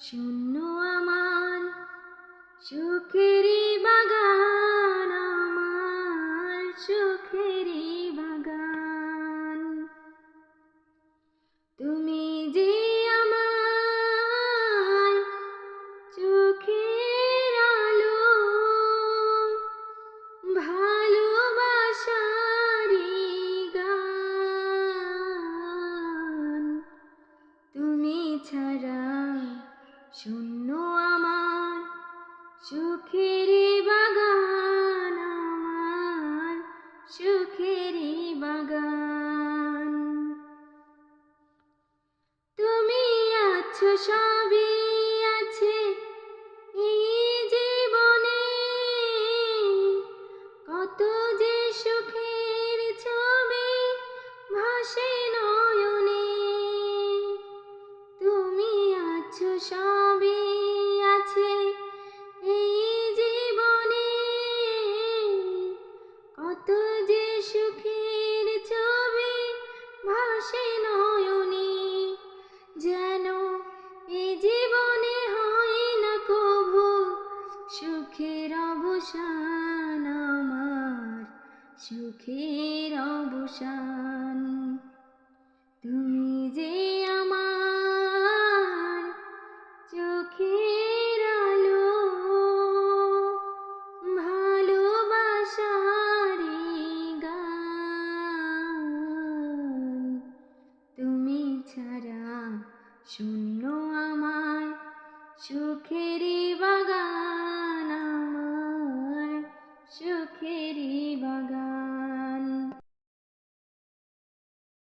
শূন্য আমার সুখেরি শূন্য আমার, সুখের বাগান আমার, সুখেরি বাগান। তুমি আছো, সবই আছে এই জীবনে। কত যে সুখের ছবি ভাসে সবই আছে এই জীবনে? কত যে সুখের ছবি ভাসে যেন এ জীবনে হয় না সুখের অবসান আমার, সুখের অবসান। শূন্য আমার সুখেরি বাগান আমার সুখেরি বাগান।